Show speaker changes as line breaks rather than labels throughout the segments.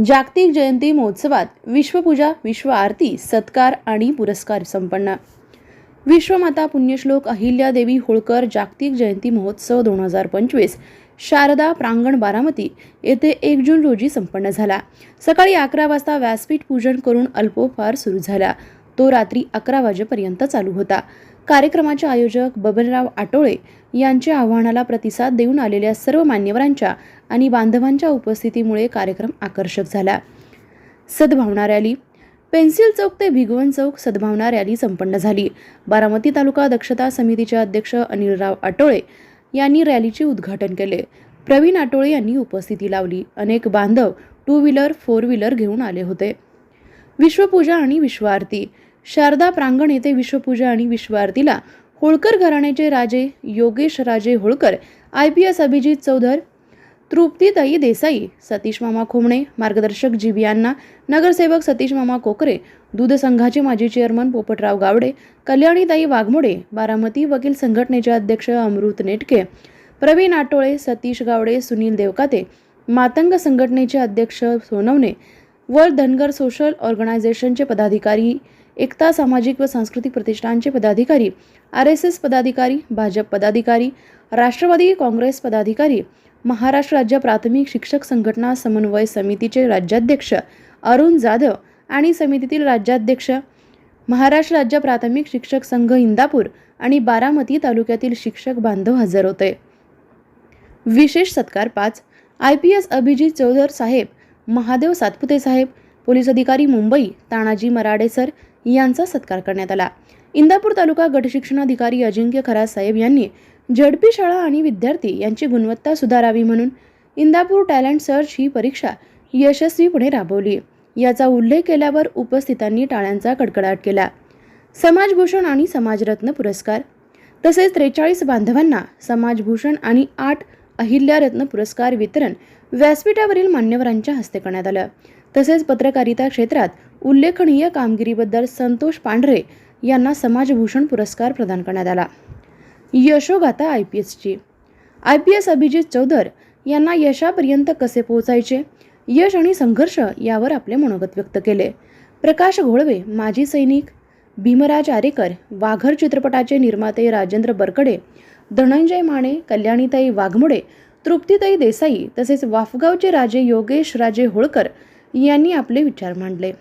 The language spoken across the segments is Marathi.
जागतिक जयंती महोत्सवात विश्वपूजा विश्व आरती सत्कार आणि पुरस्कार संपन्न. विश्वमाता पुण्यश्लोक अहिल्यादेवी होळकर जागतिक जयंती महोत्सव दोन हजार पंचवीस शारदा प्रांगण बारामती येथे एक जून रोजी संपन्न झाला. सकाळी अकरा वाजता व्यासपीठ पूजन करून अल्पोपहार सुरू झाला. तो रात्री अकरा वाजेपर्यंत चालू होता. कार्यक्रमाचे आयोजक बबनराव आटोळे यांच्या आव्हानाला प्रतिसाद देऊन आलेल्या सर्व मान्यवरांच्या आणि बांधवांच्या उपस्थितीमुळे कार्यक्रम आकर्षक झाला. सद्भावना रॅली. पेन्सिल चौक ते भिगवण चौक सद्भावना रॅली संपन्न झाली. बारामती तालुका दक्षता समितीचे अध्यक्ष अनिलराव आटोळे यांनी रॅलीचे उद्घाटन केले. प्रवीण आटोळे यांनी उपस्थिती लावली. अनेक बांधव टू व्हीलर फोर व्हीलर घेऊन आले होते. विश्वपूजा आणि विश्वारती शारदा प्रांगण येथे विश्वपूजा आणि विश्वारतीला होळकर घराण्याचे राजे Yogesh Raje Holkar I P S Abhijit Chaudhar तृप्तीताई Desai Satish मामा खोमणे मार्गदर्शक जीबियांना नगरसेवक सतीश मामा कोकरे दूध संघाचे माजी चेअरमन पोपटराव गावडे कल्याणीताई वाघमोडे बारामती वकील संघटनेचे अध्यक्ष अमृत नेटके प्रवीण आटोळे सतीश गावडे सुनील देवकाते मातंग संघटनेचे अध्यक्ष सोनवणे वर धनगर सोशल ऑर्गनायझेशनचे पदाधिकारी एकता सामाजिक व सांस्कृतिक प्रतिष्ठानचे पदाधिकारी आर एस एस पदाधिकारी भाजप पदाधिकारी राष्ट्रवादी काँग्रेस पदाधिकारी महाराष्ट्र राज्य प्राथमिक शिक्षक संघटना समन्वय समितीचे राज्याध्यक्ष अरुण जाधव आणि समितीतील राज्याध्यक्ष महाराष्ट्र राज्य प्राथमिक शिक्षक संघ इंदापूर आणि बारामती तालुक्यातील शिक्षक बांधव हजर होते. विशेष सत्कार पाच I P S Abhijit Chaudhar साहेब महादेव सातपुते साहेब पोलीस अधिकारी मुंबई तानाजी मराडे सर यांचा सत्कार करण्यात आला. इंदापूर तालुका गटशिक्षणाधिकारी अजिंक्य खरा साहेब यांनी झडपी शाळा आणि विद्यार्थी यांची गुणवत्ता सुधारावी म्हणून इंदापूर टॅलेंट सर्च ही परीक्षा यशस्वीपणे राबवली. याचा उल्लेख केल्यावर उपस्थितांनी टाळ्यांचा कडकडाट केला. समाजभूषण आणि समाजरत्न पुरस्कार. तसेच त्रेचाळीस बांधवांना समाजभूषण आणि आठ अहिल्यारत्न पुरस्कार वितरण व्यासपीठावरील मान्यवरांच्या हस्ते करण्यात आलं. तसेच पत्रकारिता क्षेत्रात उल्लेखनीय कामगिरीबद्दल संतोष पांढरे यांना समाजभूषण पुरस्कार प्रदान करण्यात आला. यशोगाथा आय पी एसची I P S Abhijit Chaudhar यांना यशापर्यंत कसे पोहोचायचे? यश आणि संघर्ष यावर आपले मनोगत व्यक्त केले. प्रकाश घोळवे माजी सैनिक. भीमराज आरेकर वाघर चित्रपटाचे निर्माते राजेंद्र बरकडे धनंजय माने कल्याणीताई वाघमोडे तृप्तीताई देसाई तसेच वाफगावचे राजे योगेश राजे होळकर यांनी आपले विचार मांडले.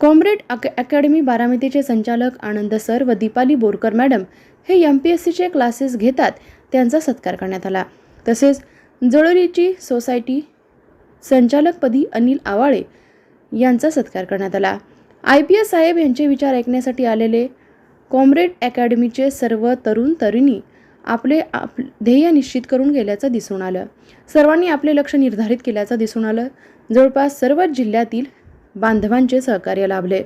कॉम्रेड अक अकॅडमी बारामतीचे संचालक आनंद सर व दीपाली बोरकर मॅडम हे एम पी एस सीचे क्लासेस घेतात त्यांचा सत्कार करण्यात आला. तसेच जळोलीची सोसायटी संचालकपदी अनिल आवाळे यांचा सत्कार करण्यात आला. आय पी एस साहेब यांचे विचार ऐकण्यासाठी आलेले कॉम्रेड अकॅडमीचे सर्व तरुण तरुणी आपले आप ध्येय निश्चित करून गेल्याचं दिसून आलं. सर्वांनी आपले लक्ष निर्धारित केल्याचं दिसून आलं. जवळपास सर्वच जिल्ह्यातील बांधवांचे सहकार्य लाभले.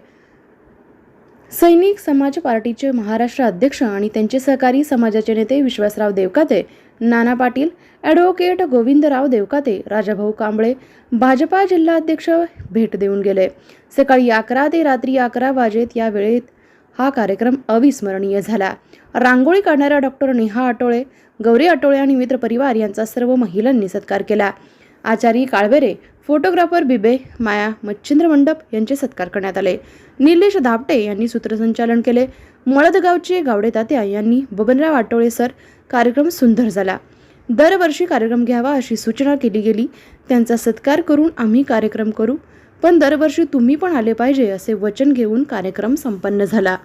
सैनिक समाज पार्टीचे महाराष्ट्र अध्यक्ष आणि त्यांचे सहकारी समाजाचे नेते विश्वासराव देवकाते नाना पाटील ॲडव्होकेट गोविंदराव देवकाते राजाभाऊ कांबळे भाजपा जिल्हाध्यक्ष भेट देऊन गेले. सकाळी अकरा ते रात्री अकरा वाजेत या वेळेत हा कार्यक्रम अविस्मरणीय झाला. रांगोळी काढणाऱ्या डॉक्टर नेहा आटोळे गौरी आटोळे आणि मित्र परिवार यांचा सर्व महिलांनी सत्कार केला. आचारी काळबेरे फोटोग्राफर बिबे माया मच्छिंद्र मंडप यांचे सत्कार करण्यात आले. निलेश धापटे यांनी सूत्रसंचालन केले. मळदगावचे गावडे तात्या यांनी बबनराव आटोळे सर कार्यक्रम सुंदर झाला. दरवर्षी कार्यक्रम घ्यावा अशी सूचना केली गेली. त्यांचा सत्कार करून आम्ही कार्यक्रम करू. पण दरवर्षी तुम्ही पण आले पाहिजे असे वचन घेऊन कार्यक्रम संपन्न झाला.